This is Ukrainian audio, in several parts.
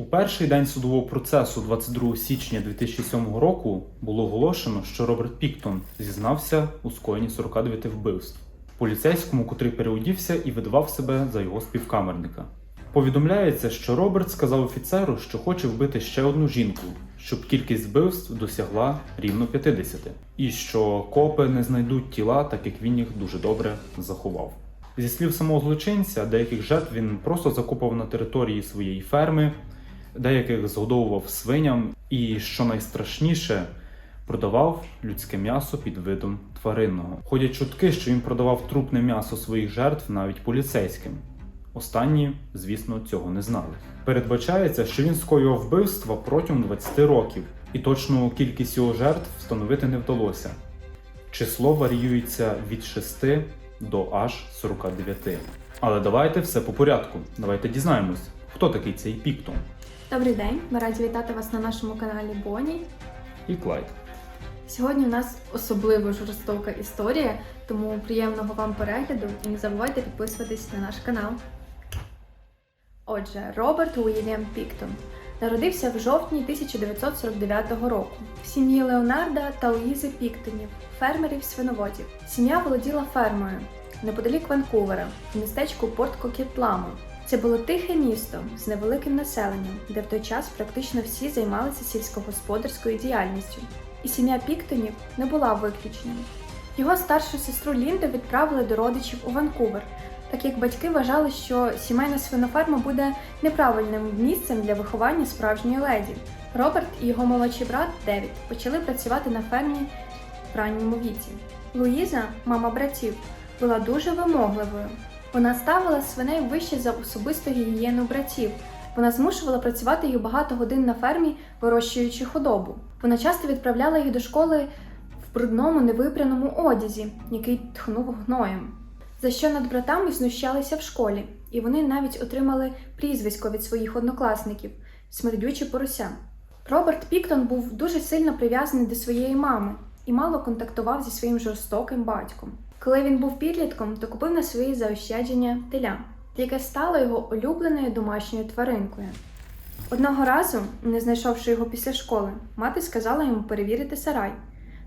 У перший день судового процесу 22 січня 2007 року було оголошено, що Роберт Піктон зізнався у скоєнні 49 вбивств поліцейському, котрий переодівся і видавав себе за його співкамерника. Повідомляється, що Роберт сказав офіцеру, що хоче вбити ще одну жінку, щоб кількість вбивств досягла рівно 50, і що копи не знайдуть тіла, так як він їх дуже добре заховав. Зі слів самого злочинця, деяких жертв він просто закопав на території своєї ферми, деяких згодовував свиням, і що найстрашніше, продавав людське м'ясо під видом тваринного. Ходять чутки, що він продавав трупне м'ясо своїх жертв навіть поліцейським. Останні, звісно, цього не знали. Передбачається, що він скоював вбивства протягом 20 років, і точну кількість його жертв встановити не вдалося. Число варіюється від 6 до аж 49. Але давайте все по порядку. Давайте дізнаємось, хто такий цей Піктон Добрий день, ми раді вітати вас на нашому каналі Боні. і Клайд. Сьогодні у нас особливо жорстока історія, тому приємного вам перегляду і не забувайте підписуватись на наш канал. Отже, Роберт Уільям Піктон народився в жовтні 1949 року в сім'ї Леонарда та Луїзи Піктонів, фермерів свиноводів. Сім'я володіла фермою неподалік Ванкувера, в містечку Порт Кокітламо. Це було тихе місто з невеликим населенням, де в той час практично всі займалися сільськогосподарською діяльністю. І сім'я Піктонів не була виключенням. Його старшу сестру Лінду відправили до родичів у Ванкувер, так як батьки вважали, що сімейна свиноферма буде неправильним місцем для виховання справжньої леді. Роберт і його молодший брат Девід почали працювати на фермі в ранньому віці. Луїза, мама братів, була дуже вимогливою. Вона ставила свиней вище за особисту гігієну братів. Вона змушувала працювати їх багато годин на фермі, вирощуючи худобу. Вона часто відправляла їх до школи в брудному невипряному одязі, який тхнув гноєм. За що над братами знущалися в школі, і вони навіть отримали прізвисько від своїх однокласників смердючі порося. Роберт Піктон був дуже сильно прив'язаний до своєї мами і мало контактував зі своїм жорстоким батьком. Коли він був підлітком, то купив на свої заощадження теля, яке стало його улюбленою домашньою тваринкою. Одного разу, не знайшовши його після школи, мати сказала йому перевірити сарай,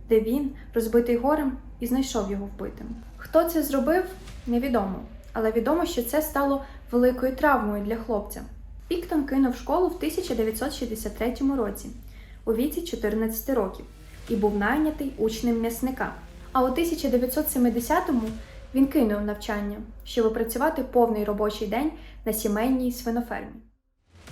де він, розбитий горем, і знайшов його вбитим. Хто це зробив, невідомо, але відомо, що це стало великою травмою для хлопця. Піктон кинув школу в 1963 році, у віці 14 років, і був найнятий учнем м'ясника. А у 1970-му він кинув навчання, щоб працювати повний робочий день на сімейній свинофермі.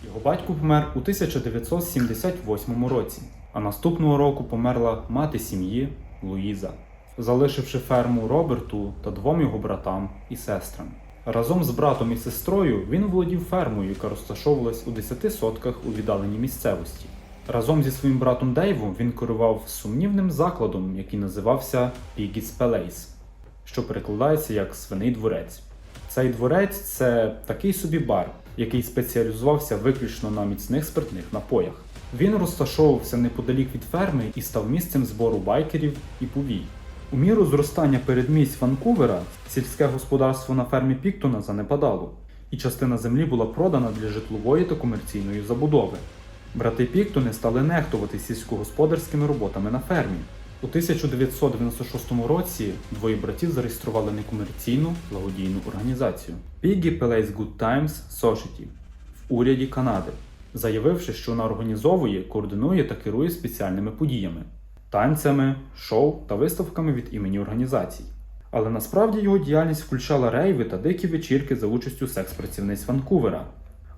Його батько помер у 1978 році, а наступного року померла мати сім'ї Луїза, залишивши ферму Роберту та двом його братам і сестрам. Разом з братом і сестрою він володів фермою, яка розташовувалась у 10 сотках у віддаленій місцевості. Разом зі своїм братом Дейвом він керував сумнівним закладом, який називався Piggy's Palace, що перекладається як свиний дворець. Цей дворець це такий собі бар, який спеціалізувався виключно на міцних спиртних напоях. Він розташовувався неподалік від ферми і став місцем збору байкерів і повій. У міру зростання передмість Ванкувера сільське господарство на фермі Піктона занепадало, і частина землі була продана для житлової та комерційної забудови. Брати Піктони стали нехтувати сільськогосподарськими роботами на фермі. У 1996 році двоє братів зареєстрували некомерційну благодійну організацію Piggy Palace Good Times Society в уряді Канади, заявивши, що вона організовує, координує та керує спеціальними подіями, танцями, шоу та виставками від імені організацій. Але насправді його діяльність включала рейви та дикі вечірки за участю секс-працівниць Ванкувера,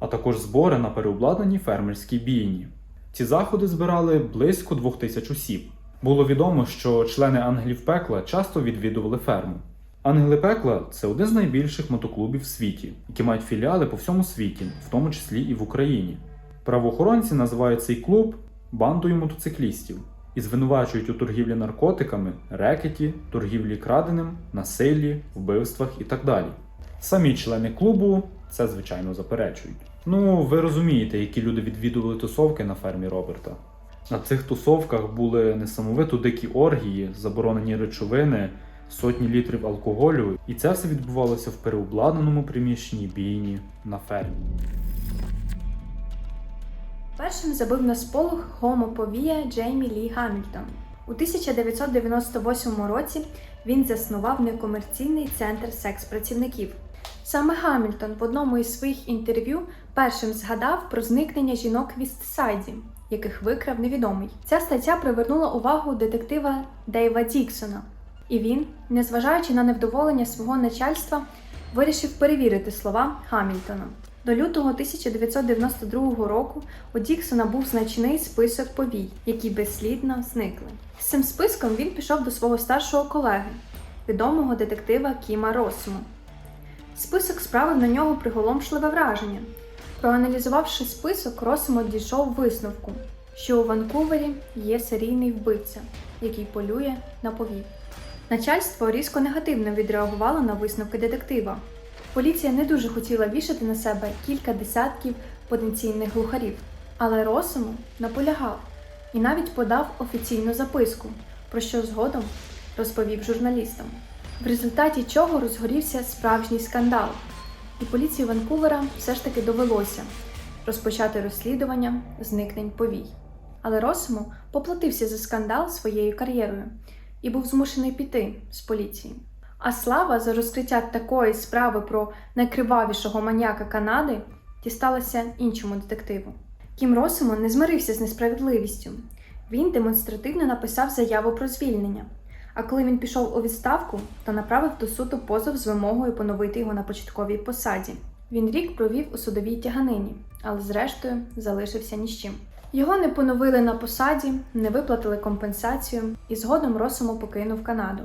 а також збори на переобладнаній фермерській бійні. Ці заходи збирали близько двох тисяч осіб. Було відомо, що члени ангелів пекла часто відвідували ферму. Ангели пекла це один з найбільших мотоклубів в світі, які мають філіали по всьому світі, в тому числі і в Україні. Правоохоронці називають цей клуб бандою мотоциклістів і звинувачують у торгівлі наркотиками, рекеті, торгівлі краденим, насиллі, вбивствах і так далі. Самі члени клубу це звичайно заперечують. Ну, ви розумієте, які люди відвідували тусовки на фермі Роберта. На цих тусовках були несамовито дикі оргії, заборонені речовини, сотні літрів алкоголю, і це все відбувалося в переобладнаному приміщенні бійні на фермі. Першим забив на сполох гомоповія Джеймі Лі Гамільтон. У 1998 році він заснував некомерційний центр секс-працівників. Саме Гамільтон в одному із своїх інтерв'ю першим згадав про зникнення жінок в Істсайді, яких викрав невідомий. Ця стаття привернула увагу детектива Дейва Діксона, і він, незважаючи на невдоволення свого начальства, вирішив перевірити слова Гамільтона. До лютого 1992 року у Діксона був значний список повій, які безслідно зникли. З цим списком він пішов до свого старшого колеги, відомого детектива Кіма Росуму. Список справив на нього приголомшливе враження. Проаналізувавши список, Росимо дійшов висновку, що у Ванкувері є серійний вбивця, який полює на повій. Начальство різко негативно відреагувало на висновки детектива. Поліція не дуже хотіла вішати на себе кілька десятків потенційних глухарів, але Росому наполягав і навіть подав офіційну записку, про що згодом розповів журналістам. В результаті чого розгорівся справжній скандал, і поліції Ванкувера все ж таки довелося розпочати розслідування зникнень повій. Але Росому поплатився за скандал своєю кар'єрою і був змушений піти з поліції. А слава за розкриття такої справи про найкривавішого маніяка Канади дісталася іншому детективу. Кім Росимо не змирився з несправедливістю. Він демонстративно написав заяву про звільнення. А коли він пішов у відставку, то направив до суду позов з вимогою поновити його на початковій посаді. Він рік провів у судовій тяганині, але зрештою залишився ні з чим. Його не поновили на посаді, не виплатили компенсацію і згодом Росому покинув Канаду.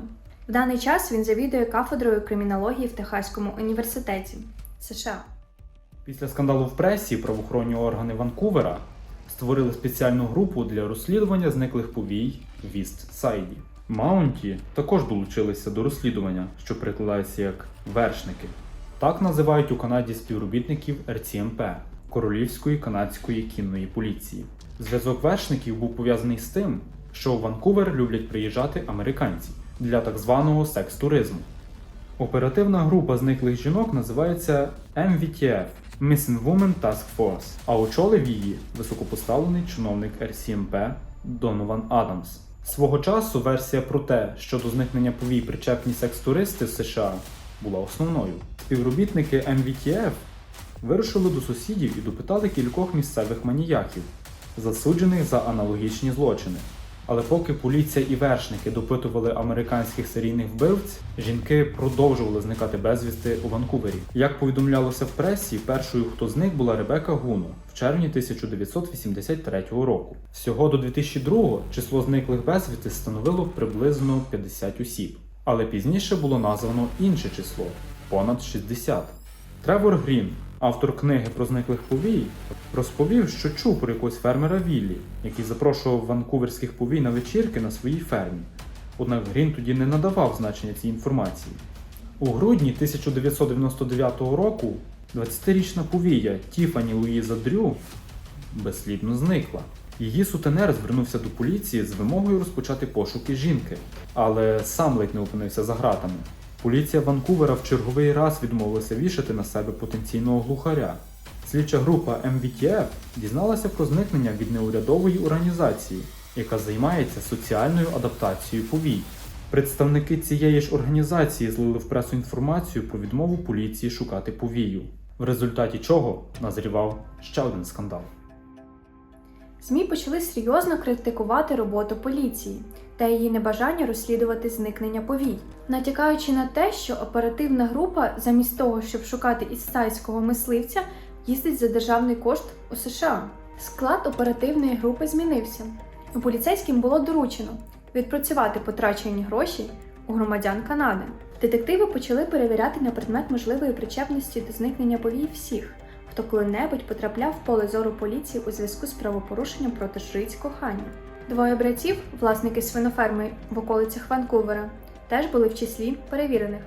В даний час він завідує кафедрою кримінології в Техаському університеті США. Після скандалу в пресі правоохоронні органи Ванкувера створили спеціальну групу для розслідування зниклих повій в Іст-Сайді. Маунті також долучилися до розслідування, що прикладається як вершники. Так називають у Канаді співробітників РЦМП Королівської канадської кінної поліції. Зв'язок вершників був пов'язаний з тим, що у Ванкувер люблять приїжджати американці для так званого секс-туризму. Оперативна група зниклих жінок називається MVTF Missing Women Task Force, а очолив її високопоставлений чиновник РСМП Донован Адамс. Свого часу версія про те, що до зникнення повій причепні секс-туристи в США була основною. Співробітники MVTF вирушили до сусідів і допитали кількох місцевих маніяків, засуджених за аналогічні злочини. Але поки поліція і вершники допитували американських серійних вбивць, жінки продовжували зникати безвісти у Ванкувері. Як повідомлялося в пресі, першою, хто зник, була Ребека Гуно в червні 1983 року. Всього до 2002 число зниклих безвісти становило приблизно 50 осіб, але пізніше було названо інше число понад 60. Тревор Грін, автор книги про зниклих повій, розповів, що чув про якогось фермера Віллі, який запрошував ванкуверських повій на вечірки на своїй фермі. Однак Грін тоді не надавав значення цій інформації. У грудні 1999 року 20-річна повія Тіфані Луїза Дрю безслідно зникла. Її сутенер звернувся до поліції з вимогою розпочати пошуки жінки, але сам ледь не опинився за ґратами. Поліція Ванкувера в черговий раз відмовилася вішати на себе потенційного глухаря. Слідча група MVTF дізналася про зникнення від неурядової організації, яка займається соціальною адаптацією повій. Представники цієї ж організації злили в пресу інформацію про відмову поліції шукати повію, в результаті чого назрівав ще один скандал. ЗМІ почали серйозно критикувати роботу поліції та її небажання розслідувати зникнення повій, натякаючи на те, що оперативна група, замість того, щоб шукати істайського мисливця, їздить за державний кошт у США. Склад оперативної групи змінився. Поліцейським було доручено відпрацювати потрачені гроші у громадян Канади. Детективи почали перевіряти на предмет можливої причепності до зникнення повій всіх, хто коли-небудь потрапляв в поле зору поліції у зв'язку з правопорушенням проти жриць кохання. Двоє братів, власники свиноферми в околицях Ванкувера, теж були в числі перевірених.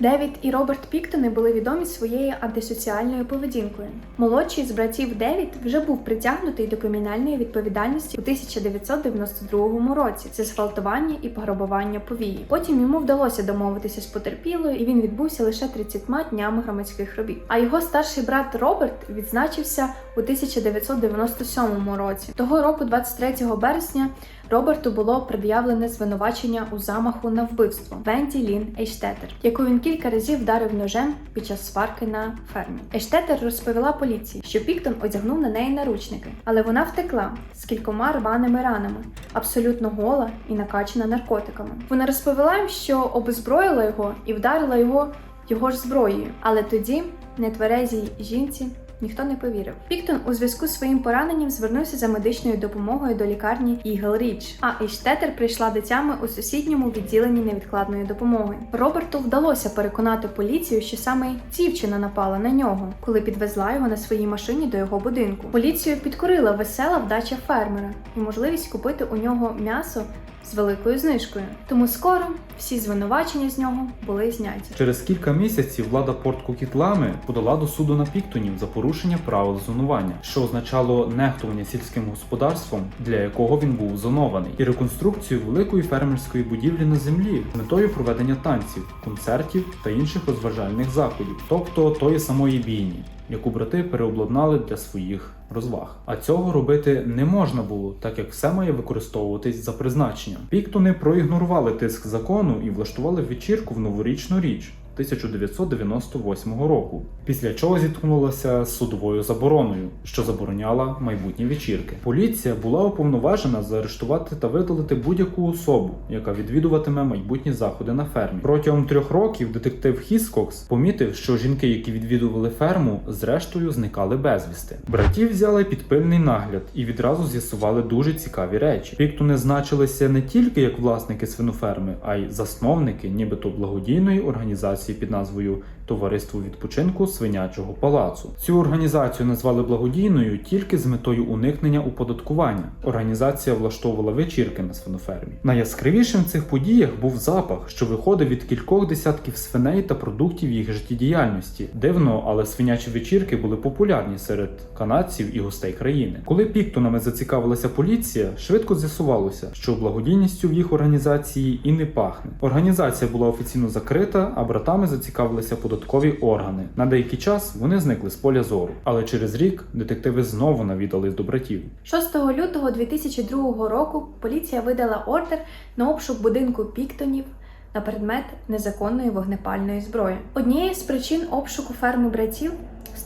Девід і Роберт Піктони були відомі своєю антисоціальною поведінкою. Молодший з братів Девід вже був притягнутий до кримінальної відповідальності у 1992 році за зґвалтування і пограбування повії. Потім йому вдалося домовитися з потерпілою, і він відбувся лише 30 днями громадських робіт. А його старший брат Роберт відзначився у 1997 році. Того року, 23 березня, Роберту було пред'явлене звинувачення у замаху на вбивство Венді Лін Ейштетер, яку він кілька разів вдарив ножем під час сварки на фермі. Ейштетер розповіла поліції, що Піктон одягнув на неї наручники, але вона втекла з кількома рваними ранами, абсолютно гола і накачана наркотиками. Вона розповіла їм, що обезброїла його і вдарила його його ж зброєю, але тоді нетверезій жінці ніхто не повірив. Піктон у зв'язку з своїм пораненням звернувся за медичною допомогою до лікарні Ігл Річ. А Іштетер прийшла до тями у сусідньому відділенні невідкладної допомоги. Роберту вдалося переконати поліцію, що саме дівчина напала на нього, коли підвезла його на своїй машині до його будинку. Поліцію підкорила весела вдача фермера і можливість купити у нього м'ясо з великою знижкою. Тому скоро всі звинувачення з нього були зняті. Через кілька місяців влада порт Кокітлами подала до суду на Піктонів за порушення правил зонування, що означало нехтування сільським господарством, для якого він був зонований, і реконструкцію великої фермерської будівлі на землі з метою проведення танців, концертів та інших розважальних заходів, тобто тої самої бійні. Яку брати переобладнали для своїх розваг. А цього робити не можна було, так як все має використовуватись за призначенням. Піктони проігнорували тиск закону і влаштували вечірку в новорічну річ. 1998 року, після чого зіткнулася з судовою забороною, що забороняла майбутні вечірки. Поліція була уповноважена заарештувати та видалити будь-яку особу, яка відвідуватиме майбутні заходи на фермі. Протягом трьох років детектив Хіскокс помітив, що жінки, які відвідували ферму, зрештою зникали безвісти. Братів взяли під пильний нагляд і відразу з'ясували дуже цікаві речі. Піктони значилися не тільки як власники свиноферми, а й засновники, нібито благодійної організації під назвою Товариство відпочинку свинячого палацу. Цю організацію назвали благодійною тільки з метою уникнення оподаткування. Організація влаштовувала вечірки на свинофермі. Найяскравішим в цих подіях був запах, що виходив від кількох десятків свиней та продуктів їх життєдіяльності. Дивно, але свинячі вечірки були популярні серед канадців і гостей країни. Коли піктонами зацікавилася поліція, швидко з'ясувалося, що благодійністю в їх організації і не пахне. Організація була офіційно закрита, а братами зацікавилися податкові органи. На деякий час вони зникли з поля зору, але через рік детективи знову навідались до братів. 6 лютого 2002 року поліція видала ордер на обшук будинку Піктонів на предмет незаконної вогнепальної зброї. Однією з причин обшуку ферми братів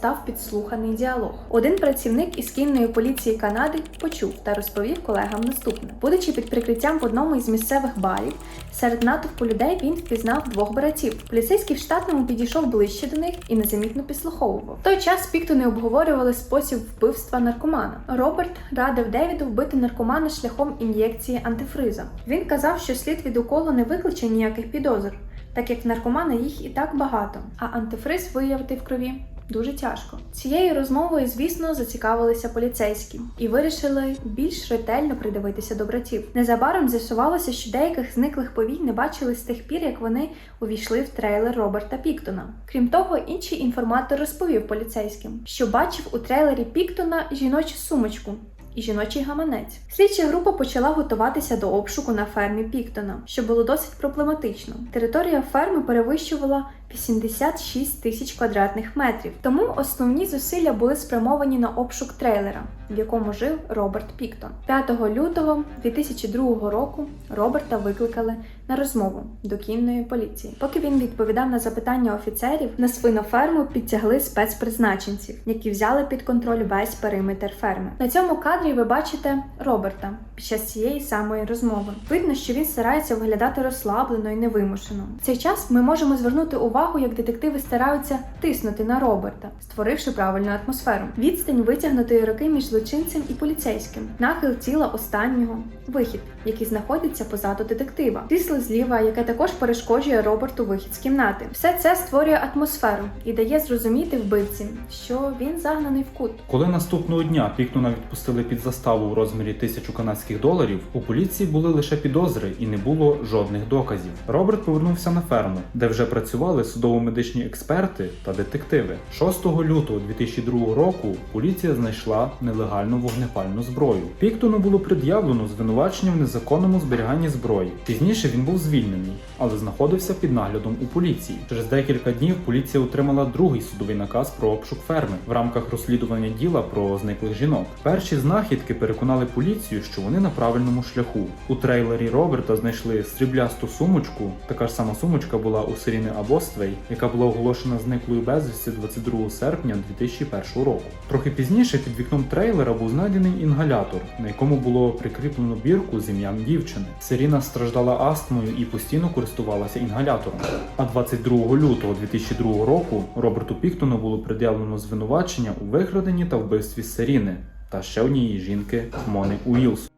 став підслуханий діалог. Один працівник із кінної поліції Канади почув та розповів колегам наступне: будучи під прикриттям в одному із місцевих барів, серед натовпу людей він впізнав двох братів. Поліцейський в штатному підійшов ближче до них і незамітно підслуховував. В той час Піктони обговорювали спосіб вбивства наркомана. Роберт радив Девіду вбити наркомана шляхом ін'єкції антифриза. Він казав, що слід від уколу не викличе ніяких підозр, так як в наркомана їх і так багато, а антифриз виявити в крові дуже тяжко. Цією розмовою, звісно, зацікавилися поліцейські і вирішили більш ретельно придивитися до братів. Незабаром з'ясувалося, що деяких зниклих повій не бачили з тих пір, як вони увійшли в трейлер Роберта Піктона. Крім того, інший інформатор розповів поліцейським, що бачив у трейлері Піктона жіночу сумочку. І жіночий гаманець. Слідча група почала готуватися до обшуку на фермі Піктона, що було досить проблематично. Територія ферми перевищувала 86 тисяч квадратних метрів. Тому основні зусилля були спрямовані на обшук трейлера, в якому жив Роберт Піктон. 5 лютого 2002 року Роберта викликали на розмову до кінної поліції. Поки він відповідав на запитання офіцерів, на свиноферму підтягли спецпризначенців, які взяли під контроль весь периметр ферми. На цьому кадрі ви бачите Роберта під час цієї самої розмови. Видно, що він старається виглядати розслаблено і невимушено. В цей час ми можемо звернути увагу, як детективи стараються тиснути на Роберта, створивши правильну атмосферу. Відстань витягнутої руки між злочинцем і поліцейським, нахил тіла останнього, вихід, який знаходиться позаду детектива, крісло зліва, яке також перешкоджує Роберту вихід з кімнати. Все це створює атмосферу і дає зрозуміти вбивці, що він загнаний в кут. Коли наступного дня Піктона відпустили під заставу у розмірі тисячу канадських доларів, у поліції були лише підозри і не було жодних доказів. Роберт повернувся на ферму, де вже працювали судово-медичні експерти та детективи. 6 лютого 2002 року поліція знайшла нелегальну вогнепальну зброю. Піктону було пред'явлено звинувачення в незаконному зберіганні зброї. Пізніше він був звільнений, але знаходився під наглядом у поліції. Через декілька днів поліція отримала другий судовий наказ про обшук ферми в рамках розслідування діла про зниклих жінок. Перші знахідки переконали поліцію, що вони на правильному шляху. У трейлері Роберта знайшли сріблясту сумочку. Така ж сама сумочка була у Сиріни Абоствей, яка була оголошена зниклою безвісті 22 серпня 2001 року. Трохи пізніше під вікном трейлера був знайдений інгалятор, на якому було прикріплено бірку з ім'ям дівчини. Сиріна страждала астмою і постійно користувалася інгалятором. А 22 лютого 2002 року Роберту Піктону було пред'явлено звинувачення у викраденні та вбивстві Сиріни та ще однієї жінки Мони Уілс.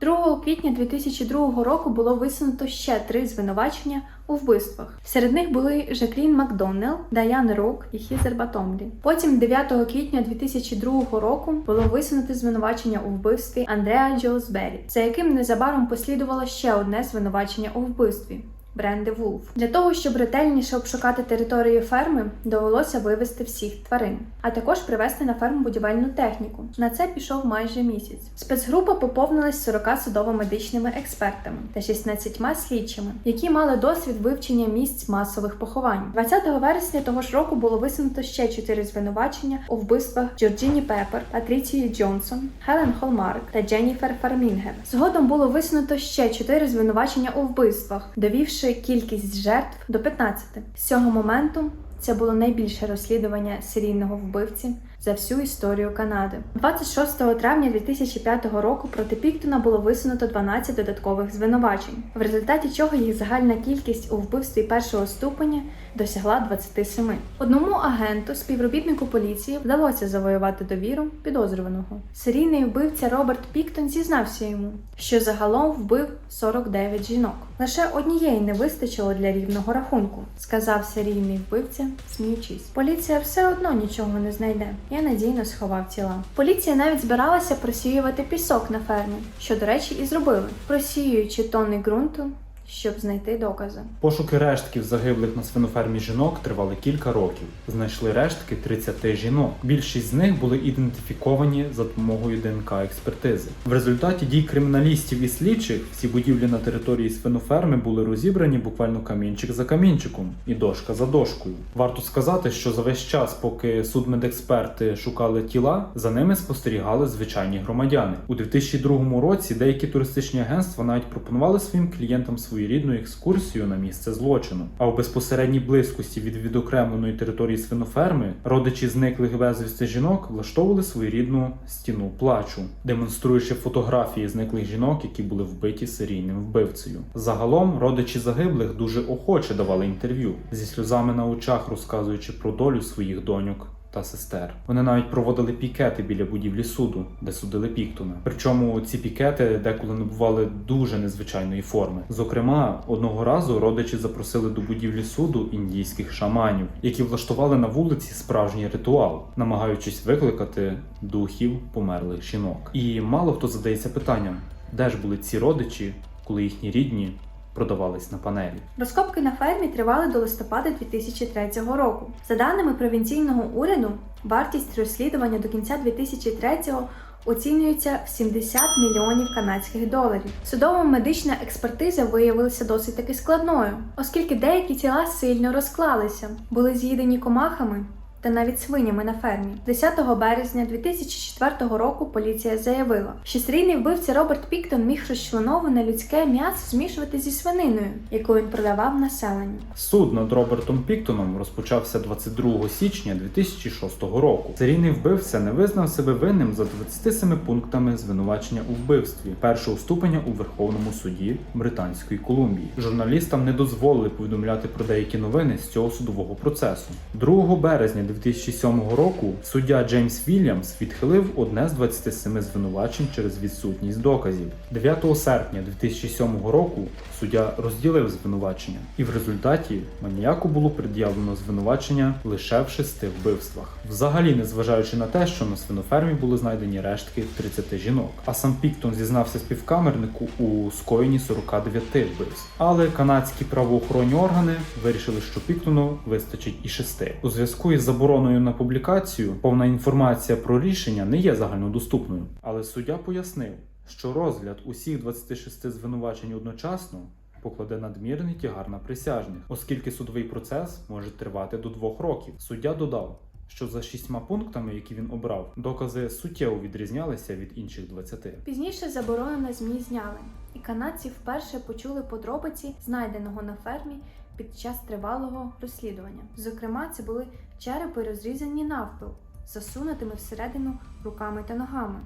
2 квітня 2002 року було висунуто ще три звинувачення у вбивствах. Серед них були Жаклін Макдоннелл, Даян Рук і Хізер Батомлі. Потім 9 квітня 2002 року було висунуто звинувачення у вбивстві Андреа Джоузбері, за яким незабаром послідувало ще одне звинувачення у вбивстві. Бренди Вулф для того, щоб ретельніше обшукати територію ферми, довелося вивезти всіх тварин, а також привезти на ферму будівельну техніку. На це пішов майже місяць. Спецгрупа поповнилась 40 судово-медичними експертами та 16 слідчими, які мали досвід вивчення місць масових поховань. 20 вересня того ж року було висунуто ще 4 звинувачення у вбивствах Джорджіні Пепер, Патріції Джонсон, Хелен Холмарк та Дженніфер Фармінгер. Згодом було висунуто ще 4 звинувачення у вбивствах, довівши кількість жертв до 15. З цього моменту це було найбільше розслідування серійного вбивці за всю історію Канади. 26 травня 2005 року проти Піктона було висунуто 12 додаткових звинувачень, в результаті чого їх загальна кількість у вбивстві першого ступеня досягла 27. Одному агенту, співробітнику поліції, вдалося завоювати довіру підозрюваного. Серійний вбивця Роберт Піктон зізнався йому, що загалом вбив 49 жінок. Лише однієї не вистачило для рівного рахунку, сказав серійний вбивця, сміючись. Поліція все одно нічого не знайде. Я надійно сховав тіла. Поліція навіть збиралася просіювати пісок на фермі, що, до речі, і зробили, просіюючи тонни ґрунту, щоб знайти докази. Пошуки рештків загиблих на свинофермі жінок тривали кілька років. Знайшли рештки 30 жінок. Більшість з них були ідентифіковані за допомогою ДНК експертизи. В результаті дій криміналістів і слідчих всі будівлі на території свиноферми були розібрані буквально камінчик за камінчиком і дошка за дошкою. Варто сказати, що за весь час, поки судмедексперти шукали тіла, за ними спостерігали звичайні громадяни. У 2002 році деякі туристичні агентства навіть пропонували своїм клієнтам своєрідну екскурсію на місце злочину. А в безпосередній близькості від відокремленої території свиноферми родичі зниклих безвісти жінок влаштовували своєрідну стіну плачу, демонструючи фотографії зниклих жінок, які були вбиті серійним вбивцею. Загалом родичі загиблих дуже охоче давали інтерв'ю зі сльозами на очах, розказуючи про долю своїх доньок та сестер. Вони навіть проводили пікети біля будівлі суду, де судили Піктона. Причому ці пікети деколи набували дуже незвичайної форми. Зокрема, одного разу родичі запросили до будівлі суду індійських шаманів, які влаштували на вулиці справжній ритуал, намагаючись викликати духів померлих жінок. І мало хто задається питанням, де ж були ці родичі, коли їхні рідні продавались на панелі. Розкопки на фермі тривали до листопада 2003 року. За даними провінційного уряду, вартість розслідування до кінця 2003-го оцінюється в 70 мільйонів канадських доларів. Судово-медична експертиза виявилася досить таки складною, оскільки деякі тіла сильно розклалися, були з'їдені комахами. Та навіть свинями на фермі 10 березня 2004 року поліція заявила, що серійний вбивця Роберт Піктон міг розчленоване людське м'ясо змішувати зі свининою, яку він продавав населенню. Суд над Робертом Піктоном розпочався 22 січня 2006 року. Серійний вбивця не визнав себе винним за 27 пунктами звинувачення у вбивстві першого ступеня у Верховному суді Британської Колумбії. Журналістам не дозволили повідомляти про деякі новини з цього судового процесу. 2 березня 2007 року суддя Джеймс Вільямс відхилив одне з 27 звинувачень через відсутність доказів. 9 серпня 2007 року суддя розділив звинувачення, і в результаті маніяку було пред'явлено звинувачення лише в шести вбивствах. Взагалі, незважаючи на те, що на свинофермі були знайдені рештки 30 жінок. А сам Піктон зізнався співкамернику у скоєнні 49 вбивств. Але канадські правоохоронні органи вирішили, що Піктону вистачить і шести. У зв'язку із забороною на публікацію повна інформація про рішення не є загальнодоступною. Але суддя пояснив, що розгляд усіх 26 звинувачень одночасно покладе надмірний тягар на присяжних, оскільки судовий процес може тривати до двох років. Суддя додав, що за шістьма пунктами, які він обрав, докази суттєво відрізнялися від інших 20. Пізніше заборону на змі зняли, і канадці вперше почули подробиці знайденого на фермі під час тривалого розслідування. Зокрема, це були черепи розрізані навпіл, засунутими всередину руками та ногами.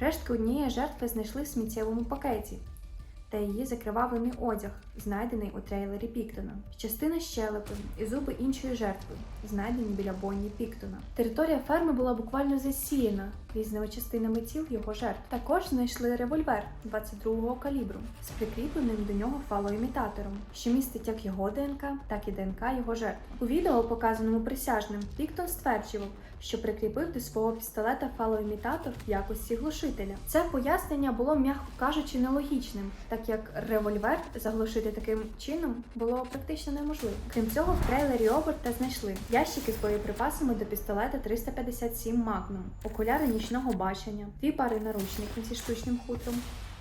Рештки однієї жертви знайшли в сміттєвому пакеті та її закривавлений одяг, знайдений у трейлері Піктона, частина щелепи і зуби іншої жертви, знайдені біля бойні Піктона. Територія ферми була буквально засіяна різними частинами тіл його жертв. Також знайшли револьвер 22-го калібру з прикріпленим до нього фалоімітатором, що містить як його ДНК, так і ДНК його жертв. У відео, показаному присяжним, Піктон стверджував, що прикріпив до свого пістолета фалоімітатор в якості глушителя. Це пояснення було, м'яко кажучи, нелогічним, так як револьвер заглушити таким чином було практично неможливо. Крім цього, в трейлері Оберта знайшли ящики з боєприпасами до пістолета 357 Magnum, окуляри нічного бачення, дві пари наручників зі штучним хутром.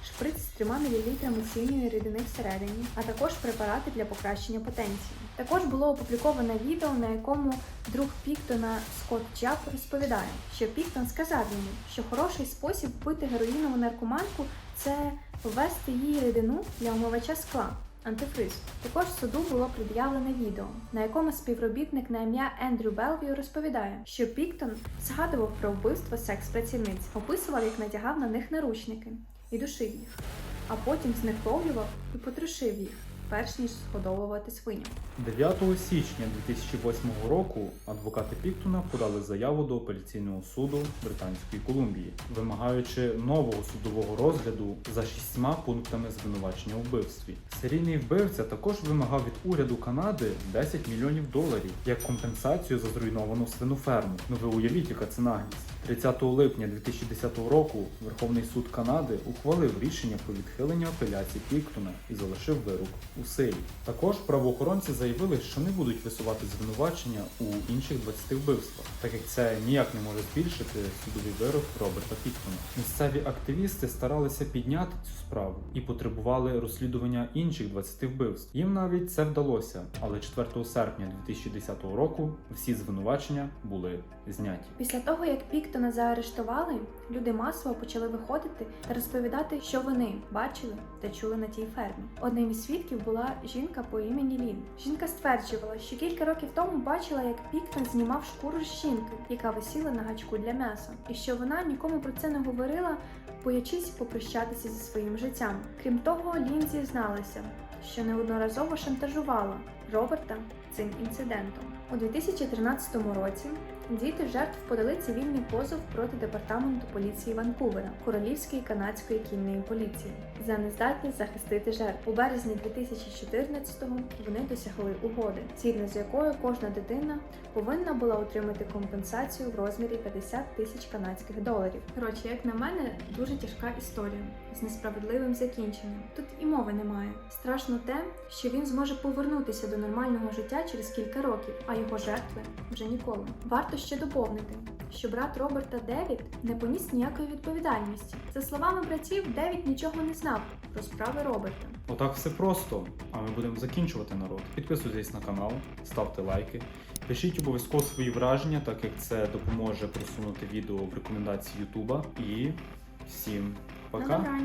Шприц з 3 мл синьої рідини всередині, а також препарати для покращення потенції. Також було опубліковане відео, на якому друг Піктона Скотт Джаб розповідає, що Піктон сказав йому, що хороший спосіб вбити героїнову наркоманку це ввести її рідину для омивача скла. Антифриз. Також суду було пред'явлене відео, на якому співробітник на ім'я Ендрю Белвію розповідає, що Піктон згадував про вбивство секс-працівниць, описував, як надягав на них наручники і душив їх, а потім знекровлював і потрушив їх, перш ніж сходовувати свиню. 9 січня 2008 року адвокати Піктона подали заяву до апеляційного суду Британської Колумбії, вимагаючи нового судового розгляду за шістьма пунктами звинувачення у вбивстві. Серійний вбивця також вимагав від уряду Канади 10 мільйонів доларів як компенсацію за зруйновану свиноферму. Ну ви уявіть, яка це наглість. 30 липня 2010 року Верховний суд Канади ухвалив рішення про відхилення апеляції Піктона і залишив вирок у силі. Також правоохоронці заявили, що не будуть висувати звинувачення у інших 20 вбивствах, так як це ніяк не може збільшити судовий вирок Роберта Піктона. Місцеві активісти старалися підняти цю справу і потребували розслідування інших 20 вбивств. Їм навіть це вдалося, але 4 серпня 2010 року всі звинувачення були зняті. Після того, як Піктона заарештували, люди масово почали виходити та розповідати, що вони бачили та чули на тій фермі. Одним із свідків була жінка по імені Лін. Жінка стверджувала, що кілька років тому бачила, як Піктон знімав шкуру з жінки, яка висіла на гачку для м'яса, і що вона нікому про це не говорила, боячись попрощатися зі своїм життям. Крім того, Лін зізналася, що неодноразово шантажувала Роберта цим інцидентом. У 2013 році діти жертв подали цивільний позов проти департаменту поліції Ванкувера, Королівської канадської кінної поліції за нездатність захистити жертв. У березні 2014-го вони досягли угоди, згідно з якою кожна дитина повинна була отримати компенсацію в розмірі 50 тисяч канадських доларів. Коротше, як на мене, дуже тяжка історія з несправедливим закінченням. Тут і мови немає. Страшно те, що він зможе повернутися до нормального життя через кілька років, а його жертви вже ніколи. Варто ще доповнити, що брат Роберта Девід не поніс ніякої відповідальності. За словами братів, Девід нічого не знав про справи Роберта. Отак все просто. А ми будемо закінчувати народ. Підписуйтесь на канал, ставте лайки, пишіть обов'язково свої враження, так як це допоможе просунути відео в рекомендації Ютуба. І всім пока!